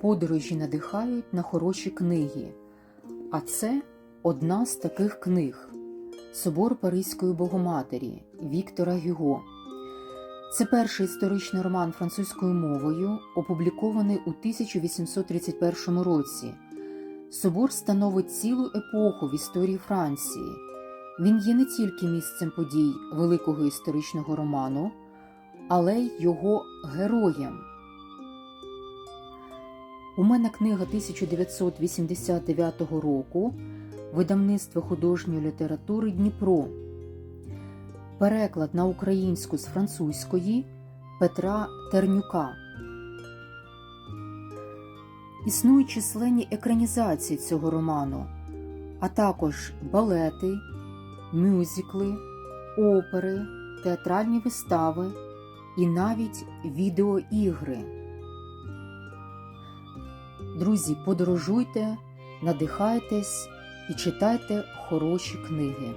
Подорожі надихають на хороші книги. А це одна з таких книг Собор Паризької Богоматері Віктора Гюго. Це перший історичний роман французькою мовою, опублікований у 1831 році. Собор становить цілу епоху в історії Франції. Він є не тільки місцем подій великого історичного роману, але й його героєм. У мене книга 1989 року видавництво художньої літератури Дніпро. Переклад на українську з французької Петра Тернюка. Існують численні екранізації цього роману, а також балети, мюзикли, опери, театральні вистави і навіть відеоігри. Друзі, подорожуйте, надихайтесь і читайте хороші книги.